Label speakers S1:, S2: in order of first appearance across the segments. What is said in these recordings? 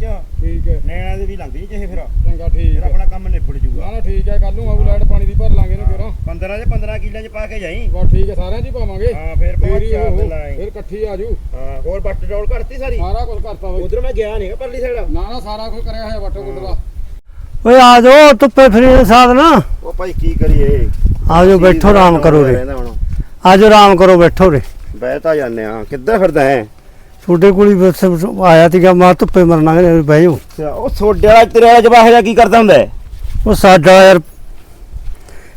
S1: ਜਾਂਦੀ ਜਿਹੇ ਫਿਰ।
S2: ਚੰਗਾ ਠੀਕ
S1: ਫਿਰ
S2: ਹੈ।
S1: ਆਪਣਾ ਕੰਮ ਨਿਬੜ
S2: ਨਾ
S1: ਜੂਗਾ
S2: ਨਾ ਠੀਕ ਹੈ ਕੱਲ ਨੂੰ ਆਉ ਲਾਈਟ ਪਾਣੀ ਦੀ ਭਰ ਲਾਂਗੇ ਇਹਨੂੰ ਕਿਹੜਾ
S1: 15 ਦੇ 15 ਕਿੱਲਿਆਂ ਚ ਪਾ ਕੇ ਜਾਈ।
S2: ਬਸ ਠੀਕ ਹੈ ਸਾਰਿਆਂ 'ਚ ਹੀ ਪਾਵਾਂਗੇ।
S1: ਹਾਂ ਫਿਰ
S2: ਫੇਰ ਹੀ
S1: ਚਾਰ
S2: ਉਹ ਫਿਰ ਇਕੱਠੀ ਆ ਜੂ
S1: ਹਾਂ ਹੋਰ ਬੱਟ ਡੋਲ ਕਰਤੀ ਸਾਰੀ?
S2: ਸਾਰਾ ਕੁਝ ਕਰਤਾ ਬਈ।
S1: ਉਧਰ ਮੈਂ ਗਿਆ ਨਹੀਂਗਾ ਪਰਲੀ ਸਾਈਡ
S2: ਨਾ ਨਾ ਸਾਰਾ ਕੁਝ ਕਰਿਆ ਹੋਇਆ ਵਾਟੋ ਗੁੱਟ ਦਾ।
S3: ਓਏ ਆ ਜਾਓ ਧੁੱਪੇ ਫਰੀ ਸਾਧਨ
S1: ਉਹ ਭਾਈ ਕੀ ਕਰੀਏ?
S3: ਆ ਜਾਓ ਬੈਠੋ ਆਰਾਮ ਕਰੋ ਰੇ
S1: ਰਹਿੰਦਾ ਹੁਣ।
S3: ਆ ਜਾਓ ਆਰਾਮ ਕਰੋ ਬੈਠੋ ਰੇ
S1: ਬਹਿ ਤਾਂ ਜਾਂਦੇ ਆ ਕਿੱਧਰ ਫਿਰਦਾ ਹੈ?
S3: ਛੋਟੇ ਕੋਲੀ ਬਸ ਆਇਆ ਤੀਗਾ ਮਾ ਧੁੱਪੇ ਮਰਨਾ ਬਹਿ ਜਾਓ।
S1: ਉਹ ਸੋਡੇ ਵਾਲਾ ਤੇਰੇ ਵਾਲਾ ਜਵਾਹ ਜਿਹਾ ਕੀ ਕਰਦਾ ਹੁੰਦਾ ਹੈ?
S3: ਉਹ ਸਾਡਾ ਯਾਰ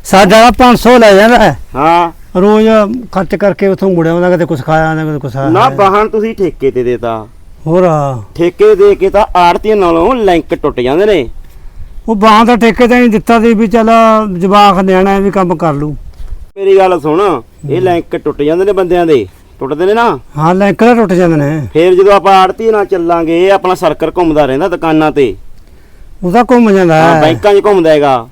S3: ਸਾਡਾ ਤਾਂ 500 ਲੈ ਜਾਂਦਾ ਹੈ।
S1: ਹਾਂ।
S3: ਰੋਜ਼ ਖਰਚ ਕਰਕੇ ਉਥੋਂ ਮੁੜਿਆ ਆਉਂਦਾ ਕਦੇ ਕੁਛ ਖਾਇਆ ਆਉਂਦਾ ਕਦੇ ਕੁਛ ਆਇਆ।
S1: ਨਾ ਵਾਹਨ ਤੁਸੀਂ ਠੇਕੇ ਤੇ ਦੇਤਾ।
S3: ਹੋਰ ਆ।
S1: ਠੇਕੇ ਦੇ ਕੇ ਤਾਂ ਆੜਤੀਆਂ ਨਾਲੋਂ ਲਿੰਕ ਟੁੱਟ ਜਾਂਦੇ ਨੇ।
S3: ਉਹ ਬਾਹਾਂ ਦਾ ਠੇਕੇ ਤੇ ਨਹੀਂ ਦਿੱਤਾ ਸੀ ਵੀ ਚੱਲ ਜਵਾਕ ਨਿਆਣਾ ਹੈ ਵੀ ਕੰਮ ਕਰ ਲੂ
S1: ਮੇਰੀ ਗੱਲ ਸੁਣ ਇਹ ਲਿੰਕ ਟੁੱਟ ਜਾਂਦੇ ਨੇ ਬੰਦਿਆਂ ਦੇ। ਟੁੱਟਦੇ ਨੇ ਨਾ?
S3: ਹਾਂ ਲੈਂਕ ਦਾ ਟੁੱਟ ਜਾਂਦੇ ਨੇ।
S1: ਫੇਰ ਜਦੋਂ ਆਪਾਂ ਆੜਤੀ ਨਾਲ ਚੱਲਾਂਗੇ ਆਪਣਾ ਸਰਕਲ ਘੁੰਮਦਾ ਰਹਿੰਦਾ ਦੁਕਾਨਾਂ ਤੇ।
S3: ਉਹਦਾ ਘੁੰਮ ਜਾਂਦਾ
S1: ਹਾਂ,
S3: ਹੈ।
S1: ਬੈਂਕਾਂ 'ਚ ਘੁੰਮਦਾ ਹੈਗਾ।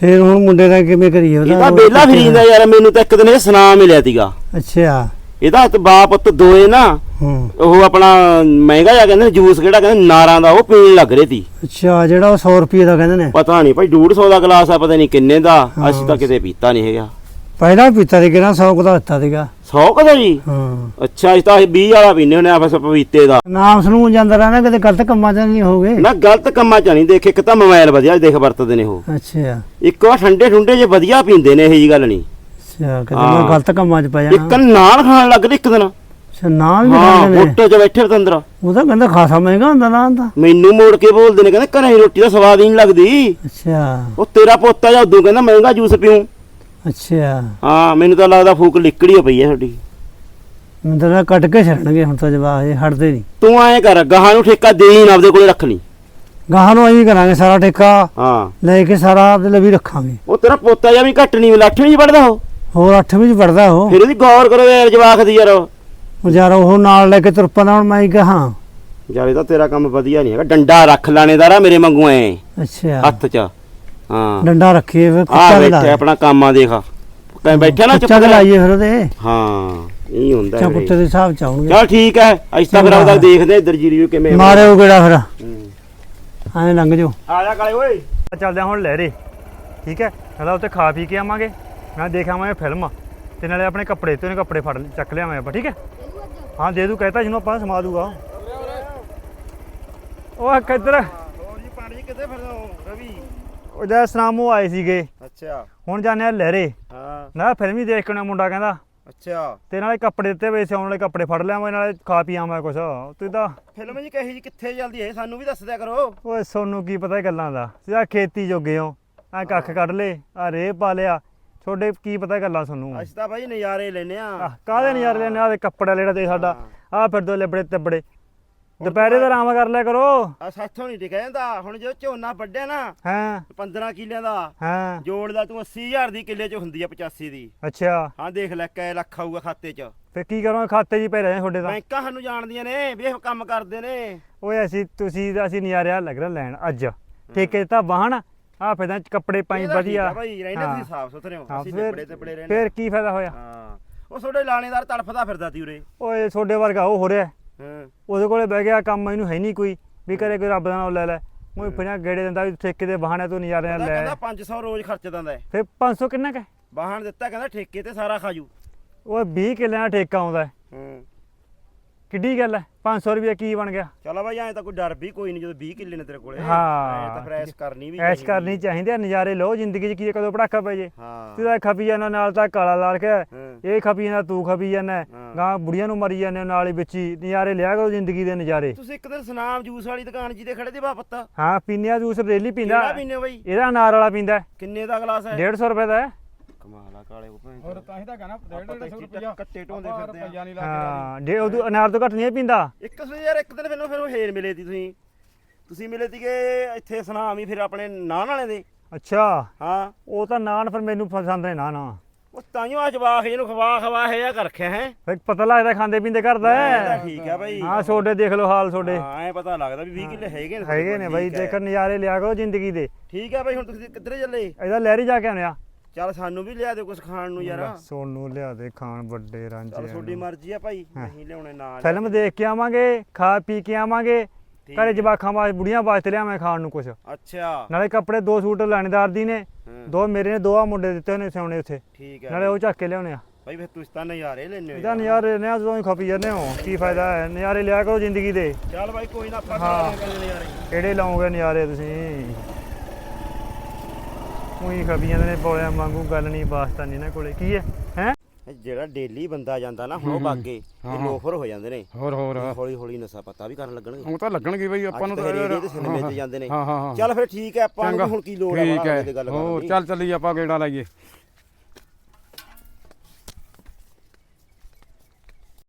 S3: ਫਿਰ ਹੁਣ ਮੁੰਡੇ ਦਾ ਕਿਵੇਂ ਕਰੀਏ?
S1: ਇਹ ਤਾਂ ਬੇਲਾ ਫਿਰੀ ਜਾਂਦਾ ਯਾਰ ਮੈਨੂੰ ਤਾਂ ਇੱਕ ਦਿਨ ਇਹ ਸੁਨਾ ਮਿਲਿਆ ਸੀਗਾ।
S3: ਅੱਛਾ।
S1: ਇਹਦਾ ਤੇ ਬਾਪ ਪੁੱਤ ਦੋਏ ਨਾ
S3: ਹੂੰ।
S1: ਉਹ ਆਪਣਾ ਮਹਿੰਗਾ ਜਿਹਾ ਕਹਿੰਦੇ ਨੇ ਜੂਸ ਕਿਹੜਾ ਕਹਿੰਦੇ ਨਾਰਾਂ ਦਾ ਉਹ ਪੀਣ ਲੱਗ ਰਹੇ ਸੀ।
S3: ਅੱਛਾ ਜਿਹੜਾ ਉਹ 100 ਰੁਪਏ ਦਾ ਕਹਿੰਦੇ ਨੇ।
S1: ਪਤਾ ਨਹੀਂ ਭਾਈ 150 ਦਾ ਗਲਾਸ ਆ ਪਤਾ ਨਹੀਂ ਕਿੰਨੇ ਦਾ। ਅਸੀਂ ਤਾਂ ਕਿਤੇ ਪੀਤਾ ਨਹੀਂ ਹੈਗਾ।
S3: ਪਹਿਲਾਂ ਪੀਤਾ ਸੀ ਕਿਹੜਾ 100 ਦਾ ਦਿੱਤਾ ਸੀਗਾ।
S1: 100 ਕਦਾ ਜੀ?
S3: ਹਾਂ।
S1: ਅੱਛਾ ਅਸੀਂ ਤਾਂ 20 ਵਾਲਾ ਪੀਨੇ ਹੁੰਦੇ ਆ ਬਸ ਪਪੀਤੇ ਦਾ।
S3: ਨਾਮ ਸੁਣੂ ਜਾਂਦਾ ਰਹਿਣਾ ਕਿਤੇ ਗਲਤ ਕੰਮਾਂ 'ਚ ਨਹੀਂ ਹੋਗੇ।
S1: ਨਾ ਗਲਤ ਕੰਮਾਂ ਚ ਨਹੀਂ ਦੇਖੇ ਇੱਕ ਤਾਂ ਮੋਬਾਈਲ ਵਧੀਆ ਦੇਖ ਵਰਤਦੇ ਨੇ ਉਹ।
S3: ਅੱਛਾ।
S1: ਇੱਕ ਵਾਰ ਠੰਡੇ ਠੁੰਡੇ ਜੇ ਵਧੀਆ ਪੀਂਦੇ ਨੇ ਇਹ ਜੀ ਗੱਲ ਨਹੀਂ।
S3: ਅੱਛਾ
S1: ਹਾਂ।
S3: ਮੈਂ ਗਲਤ ਕੰਮਾਂ 'ਚ ਪੈ
S1: ਇੱਕ
S3: ਜਾਣਾ
S1: ਨਾਲ ਖਾਣ ਲੱਗ ਗਏ ਇੱਕ ਦਿਨ।
S3: ਅੱਛਾ ਨਾਮ ਵੀ
S1: ਹਾਂ
S3: ਖਾਂਦੇ ਨੇ।
S1: ਹੋਟਲ 'ਚ ਬੈਠੇ ਪਤੰਦਰ
S3: ਉਹ ਤਾਂ ਕਹਿੰਦਾ ਖਾਸਾ ਮਹਿੰਗਾ ਹੁੰਦਾ ਨਾ ਦਾ।
S1: ਮੈਨੂੰ ਮੋੜ ਕੇ ਬੋਲਦੇ ਨੇ ਕਹਿੰਦੇ ਘਰੇ ਰੋਟੀ ਦਾ ਸਵਾਦ ਹੀ ਨਹੀਂ ਲੱਗਦੀ।
S3: ਅੱਛਾ।
S1: ਉਹ ਤੇਰਾ ਪੋਤਾ ਜਾਂ ਉਦੋਂ ਕਹਿੰਦਾ ਮਹਿੰਗਾ ਜੂਸ ਪੀਉ
S3: ਅੱਛਾ।
S1: ਹਾਂ ਮੈਨੂੰ ਤਾਂ ਲੱਗਦਾ ਫੂਕ ਲਿਕੜੀ ਪਈ ਹੈ ਸਾਡੀ
S3: ਮੈਨੂੰ ਤਾਂ ਲੱਗਦਾ ਕੱਟ ਕੇ ਛੱਡਣਗੇ ਹੁਣ ਤਾਂ ਜਵਾਬ ਇਹ ਹਟਦੇ ਨਹੀਂ।
S1: ਤੂੰ ਐਂ ਕਰ ਗਾਹਾਂ ਨੂੰ ਠੇਕਾ ਦੇ ਹੀ ਨਾ ਆਪਦੇ ਕੋਲੇ ਰੱਖ ਲਈ।
S3: ਗਾਹਾਂ ਨੂੰ ਐਂ ਕਰਾਂਗੇ ਸਾਰਾ ਠੇਕਾ
S1: ਹਾਂ।
S3: ਲੈ ਕੇ ਸਾਰਾ ਆਪਦੇ ਲਈ ਵੀ ਰੱਖਾਂਗੇ।
S1: ਉਹ ਤੇਰਾ ਪੋਤਾ ਜਾਂ ਵੀ ਘੱਟ ਨਹੀਂ ਮਿਲਾ 8ਵੀਂ ਚ ਪੜਦਾ ਉਹ?
S3: ਹੋਰ 8ਵੀਂ 'ਚ ਪੜਦਾ ਉਹ।
S1: ਫਿਰ ਉਹਦੀ ਗੌਰ ਕਰੋ ਯਾਰ ਜਵਾਕ ਦੀ ਯਾਰ
S3: ਉਹ। ਯਾਰ ਉਹ ਨਾਲ ਲੈ ਕੇ ਤੁਰ ਪੈਂਦਾ ਹੁਣ ਮੈਂ ਕਹਾਂ।
S1: ਯਾਰ ਇਹ ਤਾਂ ਤੇਰਾ ਕੰਮ ਵਧੀਆ ਨਹੀਂ ਹੈਗਾ। ਡੰਡਾ ਰੱਖ ਲਾਣੇਦਾਰਾ ਮੇਰੇ ਵਾਂਗੂ ਐ।
S3: ਅੱਛਾ।
S1: ਹੱਥ 'ਚ। ਹਾਂ।
S3: ਡੰਡਾ ਰੱਖੀਏ ਫਿਰ
S1: ਆ
S3: ਕੁੱਤਾ ਵੀ ਲਾ
S1: ਬੈਠੇ ਆਪਣਾ ਕੰਮ ਆ ਦੇਖ। ਕਹੀਂ ਬੈਠਾ ਨਾ ਚੁੱਪ
S3: ਲਾਈਏ ਫਿਰ ਉਹਦੇ।
S1: ਹਾਂ ਇਹ ਹੁੰਦਾ ਹੈ
S3: ਕੁੱਤੇ ਦੇ ਹਿਸਾਬ ਚ ਆਉਣਗੇ।
S1: ਚਲ ਠੀਕ ਹੈ ਤਾਂ
S3: ਚੰਗਾ।
S1: ਉਹਦਾ ਦੇਖਦੇ ਇੱਧਰ ਜੀਰੀ ਕਿਵੇਂ
S3: ਮਾਰੇ ਉਹ ਕਿਹੜਾ ਫਿਰ।
S1: ਹੂੰ।
S3: ਐਂ ਲੰਘ ਜਾਓ।
S1: ਆ ਜਾ ਕਾਲੇ ਓਏ।
S4: ਚੱਲਦੇ ਹਾਂ ਹੁਣ ਲਹਿਰੇ। ਠੀਕ ਹੈ? ਨਾਲੇ ਉੱਥੇ ਖਾ ਪੀ ਕੇ ਆਵਾਂਗੇ। ਮੈਂ ਦੇਖ ਆਵਾਂਗੇ ਫਿਲਮ। ਤੇ ਨਾਲੇ ਆਪਣੇ ਕੱਪੜੇ ਤੇ ਉਹਨੇ ਕੱਪੜੇ ਫੜ ਲੈ- ਚੱਕ ਲਿਆਵਾਂਗੇ ਆਪਾਂ ਠੀਕ ਹੈ? ਹਾਂ ਦੇ ਦੂ ਕਹਿਤਾ ਜਿਹਨੂੰ ਆਪਾਂ ਸਮਾ ਦੂਗਾ। ਉਹ ਕਿੱਧਰ?
S1: ਹੋਰ ਜੀ ਪਾਣੀ ਕਿੱਥੇ ਫਿਰਦਾ ਹੋ ਰਵੀ।
S4: ਉਹ ਜੈ ਸਨਾਮੋ ਆਏ ਸੀਗੇ।
S1: ਅੱਛਾ।
S4: ਹੁਣ ਜਾਂਦੇ ਆ ਲਹਿਰੇ।
S1: ਹਾਂ।
S4: ਨਾ ਫਿਲਮ ਹੀ ਦੇਖ ਕੇ ਆਉਣਾ ਮੁੰਡਾ ਕਹਿੰਦਾ।
S1: ਅੱਛਾ।
S4: ਤੇ ਨਾਲੇ ਕੱਪੜੇ ਦਿੱਤੇ ਵੇ ਸੀ ਆਉਣ ਵਾਲੇ ਕੱਪੜੇ ਫੜ ਲਿਆਵਾਂਗੇ ਨਾਲੇ ਖਾ ਪੀ ਆਵਾਂਗੇ ਕੁਛ। ਤੂੰ ਤਾਂ
S1: ਫਿਲਮ ਜੀ ਕਹੀ ਜੀ ਕਿੱਥੇ ਚੱਲਦੀ ਹੈ ਸਾਨੂੰ ਵੀ ਦੱਸ ਦਿਆ ਕਰੋ।
S4: ਓਏ ਸੋਨੂੰ ਕੀ ਪਤਾ ਇਹ ਗੱਲਾਂ ਦਾ। ਸਿਆ ਖੇਤੀ ਜੋਗੇ ਹੋ। ਆ ਕੱਖ ਕੱਢ ਲੇ ਆ ਰੇ ਪਾ ਲਿਆ। ਤੁਹਾਡੇ ਕੀ ਪਤਾ ਇਹ ਗੱਲਾਂ ਤੁਹਾਨੂੰ
S1: ਅਸੀਂ ਤਾਂ ਬਾਈ ਨਜ਼ਾਰੇ ਲੈਨੇ ਆ
S4: ਕਾਹਦੇ ਨਜ਼ਾਰੇ ਲੈਣੇ ਆ? ਦੇ ਕੱਪੜਾ ਲੈਣਾ ਤੇ ਸਾਡਾ। ਆ ਫਿਰ ਦੋ ਲਿਬੜੇ ਤੱਬੜੇ। ਦੁਪਹਿਰੇ ਦਾ ਆਰਾਮ ਕਰ ਲਿਆ ਕਰੋ।
S1: ਆ ਸਾਥੋਂ ਨਹੀਂ ਟਿਕਿਆ ਜਾਂਦਾ। ਹੁਣ ਜੋ ਝੋਨਾ ਵੱਢਿਆ ਨਾ
S4: ਹਾਂ।
S1: 15 ਕਿੱਲਿਆਂ ਦਾ
S4: ਹਾਂ।
S1: ਜੋੜ ਦਾ ਤੂੰ 80000 ਦੀ ਕਿੱਲੇ ਚ ਹੁੰਦੀ ਆ 85 ਦੀ।
S4: ਅੱਛਾ।
S1: ਹਾਂ ਦੇਖ ਲੈ ਕੈ ਲੱਖ ਆਊਗਾ ਖਾਤੇ ਚ।
S4: ਫੇ ਕੀ ਕਰਾਂ ਖਾਤੇ ਜੀ ਪੈ ਰਹੇ ਤੁਹਾਡੇ ਦਾ
S1: ਬੈਂਕਾਂ ਸਾਨੂੰ ਜਾਣਦੀਆਂ ਨੇ ਵੀ ਇਹ ਕੰਮ ਕਰਦੇ ਨੇ।
S4: ਓਏ ਅਸੀਂ ਤੁਸੀਂ ਅਸੀਂ ਨਜ਼ਾਰਿਆ ਲੱਗ ਰਿਹਾ ਲੈਣ ਅੱਜ। ਠੇਕੇ ਦਿੱਤਾ ਵਾਹਣ ਆ ਫਿਰ ਤਾਂ ਕੱਪੜੇ ਪਾਈ ਵਧੀਆ।
S1: ਆ ਭਾਈ ਰਹਿੰਦੇ
S4: ਹਾਂ।
S1: ਤੁਸੀਂ ਸਾਫ਼ ਸੁਥਰੇ ਹੋ
S4: ਹਾਂ,
S1: ਅਸੀਂ
S4: ਫਿਰ-
S1: ਤੇ ਰਹਿੰਦੇ
S4: ਕੀ ਫਾਇਦਾ ਹੋਇਆ?
S1: ਹਾਂ। ਉਹ ਤੁਹਾਡੇ ਲਾਣੇਦਾਰ ਤੜਫਦਾ ਫਿਰਦਾ ਤੀ ਉਰੇ।
S4: ਓਏ ਤੁਹਾਡੇ ਵਰਗਾ ਉਹ ਹੋ ਰਿਹਾ।
S1: ਹਾਂ
S4: ਉਹਦੇ ਕੋਲੇ ਬਹਿ ਗਿਆ ਕੰਮ ਇਹਨੂੰ ਹੈ ਨਹੀਂ ਕੋਈ ਵੀ ਕਰੇ ਕੋਈ ਰੱਬ ਦਾ ਨਾਮ ਲੈ ਲੈ। ਉਹ ਫਿਰ ਗੇੜੇ ਦਿੰਦਾ ਵੀ ਠੇਕੇ ਦੇ ਬਹਾਨੇ ਤੋਂ ਨਜ਼ਾਰੇ ਲੈ।
S1: ਕਹਿੰਦਾ 500 ਰੋਜ਼ ਖਰਚ ਦਿੰਦਾ ਹੈ।
S4: ਫਿਰ 500 ਕਿੰਨਾ ਕਾ
S1: ਬਾਹਣ ਦਿੱਤਾ ਕਹਿੰਦਾ ਠੇਕੇ ਤੇ ਸਾਰਾ ਖਾਜੂ
S4: ਓਏ 20 ਕਿੱਲਿਆਂ ਦਾ ਠੇਕਾ ਆਉਂਦਾ ਹੈ।
S1: ਹੂੰ
S4: ਕਿੱਡੀ ਗੱਲ ਹੈ? 500 ਰੁਪਏ ਕੀ ਬਣ ਗਿਆ?
S1: ਚਲੋ ਬਾਈ ਐਂ ਤਾਂ ਕੋਈ ਡਰ ਵੀ ਕੋਈ ਨਹੀਂ ਜਦੋਂ 20 ਕਿੱਲੇ ਨੇ ਤੇਰੇ ਕੋਲੇ।
S4: ਹਾਂ।
S1: ਐਂ ਤਾਂ ਫਿਰ ਐਸ਼ ਕਰਨੀ ਵੀ
S4: ਐਸ਼
S1: ਚਾਹੀਦੀ।
S4: ਕਰਨੀ ਚਾਹੀਦੀ। ਹੈ ਨਜ਼ਾਰੇ ਲਓ ਜ਼ਿੰਦਗੀ 'ਚ ਕੀ ਹੈ, ਕਦੋਂ ਪੜਾਕਾ ਪੈ ਜੇ।
S1: ਹਾਂ।
S4: ਤੂੰ ਤਾਂ ਖਪੀ ਜਾਂਦਾ ਨਾਲ ਤਾਂ ਕਾਲਾ ਲਾਲ ਕੇ
S1: ਹਾਂ।
S4: ਇਹ ਖਪੀ ਜਾਂਦਾ ਤੂੰ ਖਪੀ ਜਾਂਦਾ
S1: ਹਾਂ।
S4: ਗਾਂ ਬੁੜੀਆਂ ਨੂੰ ਮਰੀ ਜਾਂਦੇ ਨਾਲ ਹੀ ਵਿੱਚ ਹੀ ਨਜ਼ਾਰੇ ਲਿਆ ਕਰੋ ਜ਼ਿੰਦਗੀ ਦੇ ਨਜ਼ਾਰੇ।
S1: ਤੁਸੀਂ ਇੱਕ ਦਿਨ ਸੁਨਾਮ ਜੂਸ ਵਾਲੀ ਦੁਕਾਨ ਜੀ ਦੇ ਖੜੇ ਤੇ। ਬਾਪਤਾ
S4: ਹਾਂ ਪੀਨੇ ਆ ਜੂਸ ਰੇਲੀ ਪੀਂਦਾ।
S1: ਕਿਹੜਾ ਪੀਨੇ ਬਾਈ?
S4: ਇਹਦਾ ਅਨਾਰ ਵਾਲਾ ਪੀਂਦਾ
S1: ਕਿੰਨੇ ਦਾ ਗਲਾਸ ਹੈ?
S4: 150 ਰੁਪਏ ਦਾ ਹੈ।
S1: ਕਮਾਲ ਆ ਕਾਲੇ ਉਹ ਭੈਣ
S2: ਹੋਰ ਤਾਂ ਹੀ ਤਾਂ ਕਹਣਾ
S1: ਆਪਾਂ
S2: 150
S1: ਤਾਂ
S2: ਰੁਪਇਆ
S1: ਕੱਟੇ ਢੋਂਦੇ
S2: ਆਪਾਂ
S1: ਫਿਰਦੇ ਆ।
S2: ਰੁਪਈਆ ਨਹੀਂ ਲਾ ਕੇ
S4: ਹਾਂ ਜੇ ਉਹ ਅਨਾਰ ਤੋਂ ਘੱਟ ਨਹੀਂ ਇਹ ਪੀਂਦਾ?
S1: ਇੱਕ ਤੁਸੀਂ ਯਾਰ ਇੱਕ ਦਿਨ ਮੈਨੂੰ ਫਿਰ ਉਹ ਹੇਰ ਮਿਲੇ ਤੀ ਤੁਸੀਂ। ਤੁਸੀਂ ਮਿਲੇ ਸੀਗੇ ਇੱਥੇ ਸੁਨਾਮ ਹੀ ਫਿਰ ਆਪਣੇ ਨਾਨ ਵਾਲੇ ਦੇ।
S4: ਅੱਛਾ।
S1: ਹਾਂ।
S4: ਉਹ ਤਾਂ ਨਾਨ ਫਿਰ ਮੈਨੂੰ ਪਸੰਦ ਨੇ ਨਾ ਨਾ
S1: ਉਹ ਤਾਈਓ ਆ ਜਵਾਖ ਜਿਹਨੂੰ ਖਵਾ ਖਵਾ ਹੈ ਆ ਕਰ ਰੱਖਿਆ ਹੈ।
S4: ਫਿਰ ਪਤਾ ਲੱਗਦਾ ਖਾਂਦੇ ਪੀਂਦੇ ਕਰਦਾ ਹੈ
S1: ਠੀਕ ਆ ਬਾਈ।
S4: ਹਾਂ ਛੋਡੇ ਦੇਖ ਲਓ ਹਾਲ ਛੋਡੇ
S1: ਹਾਂ ਐ ਪਤਾ ਲੱਗਦਾ ਵੀ 20 ਕਿੱਲੇ ਹੈਗੇ ਨੇ
S4: ਹੈਗੇ ਨੇ
S1: ਹੈ।
S4: ਦੇਖਣ ਨਜ਼ਾਰੇ ਲਿਆ ਕਰੋ ਜ਼ਿੰਦਗੀ ਦੇ।
S1: ਠੀਕ ਆ ਬਾਈ ਹੁਣ ਤੁਸੀਂ ਕਿੱਧਰੇ ਚੱਲੇ?
S4: ਇਹਦਾ ਲਹਿਰੀ ਜਾ ਕੇ ਆਉਣੇ ਆ।
S1: ਚੱਲ ਸਾਨੂੰ ਵੀ ਲਿਆ ਦਿਓ ਕੁਝ ਖਾਣ ਨੂੰ ਯਾਰ।
S4: ਸੋਨੂੰ ਲਿਆ ਦੇ ਖਾਣ ਵੱਡੇ
S1: ਚੱਲ
S4: ਰਾਂਝੇ
S1: ਤੁਹਾਡੀ ਮਰਜ਼ੀ ਆ ਭਾਈ ਨਹੀਂ ਲਿਆਉਣੇ ਨਾਲ।
S4: ਫਿਲਮ ਦੇਖ ਕੇ ਆਵਾਂਗੇ ਖਾ ਪੀ ਕੇ ਆਵਾਂਗੇ। ਘਰੇ ਜਵਾਖਾਂ ਵਾਸਤੇ ਬੁੜੀਆਂ ਵਾਸਤੇ ਲਿਆਵਾਂ ਖਾਣ ਨੂੰ ਕੁਛ।
S1: ਅੱਛਾ।
S4: ਨਾਲੇ ਕੱਪੜੇ ਦੋ ਸੂਟ ਲਾਣੇਦਾਰ ਦੀ ਨੇ ਦੋ ਮੇਰੇ ਨੇ ਦੋ ਆ ਮੁੰਡੇ ਦਿੱਤੇ ਉਹਨੇ ਸਿਉਣੇ ਉੱਥੇ।
S1: ਠੀਕ ਹੈ
S4: ਨਾਲੇ ਉਹ ਚੱਕ ਕੇ ਲਿਆਉਣੇ ਆ।
S1: ਬਾਈ ਫਿਰ ਤੁਸੀਂ ਤਾਂ ਨਜ਼ਾਰੇ ਲੈਣੇ ਹੋ ਯਾਰ।
S4: ਨਜ਼ਾਰੇ ਨੇ ਜਦੋਂ ਖਪੀ ਜਾਂਦੇ ਹੋ। ਕੀ ਫਾਇਦਾ ਹੈ? ਨਜ਼ਾਰੇ ਲਿਆ ਕਰੋ ਜ਼ਿੰਦਗੀ ਦੇ।
S1: ਚੱਲ ਬਾਈ ਕੋਈ ਨਾ ਆਪਾਂ। ਕਰਾਂਗੇ ਨਜ਼ਾਰੇ।
S4: ਕਿਹੜੇ ਲਾਉਂਗੇ ਨਜ਼ਾਰੇ ਤੁਸੀਂ? ਉਹੀ ਖਪੀ ਜਾਂਦੇ ਨੇ ਬੋਲਿਆਂ ਵਾਂਗੂ ਗੱਲ ਨਹੀਂ ਵਾਸਤਾ ਨਹੀਂ ਨਾ ਕੋਲੇ। ਕੀ ਹੈ? ਹੈ?
S1: ਜਿਹੜਾ ਡੇਲੀ ਬੰਦਾ ਜਾਂਦਾ ਨਾ ਹੁਣ ਉਹ ਬਾਗੇ ਇਹ ਲੋਫਰ ਹੋ ਜਾਂਦੇ ਨੇ।
S2: ਹੋਰ ਹੋਰ।
S1: ਹੌਲੀ ਹੌਲੀ ਨਸ਼ਾ ਪਤਾ ਵੀ ਕਰਨ ਲੱਗਣਗੇ।
S2: ਉਹ ਤਾਂ ਲੱਗਣਗੇ ਬਈ ਆਪਾਂ ਨੂੰ ਤਾਂ
S1: ਰੇੜੇ ਤੇ ਸਿਨੇਮੇ ਤੇ ਜਾਂਦੇ ਨੇ। ਚੱਲ ਫਿਰ ਠੀਕ ਹੈ ਆਪਾਂ ਨੂੰ ਹੁਣ ਕੀ ਲੋੜ ਹੈ ਬਾਹਰ ਦੇ ਗੱਲ ਕਰਨ
S2: ਹੋਰ
S1: ਦੀ।
S2: ਚੱਲ ਚੱਲੀ ਆਪਾਂ ਗੇੜਾ ਲਾਈਏ।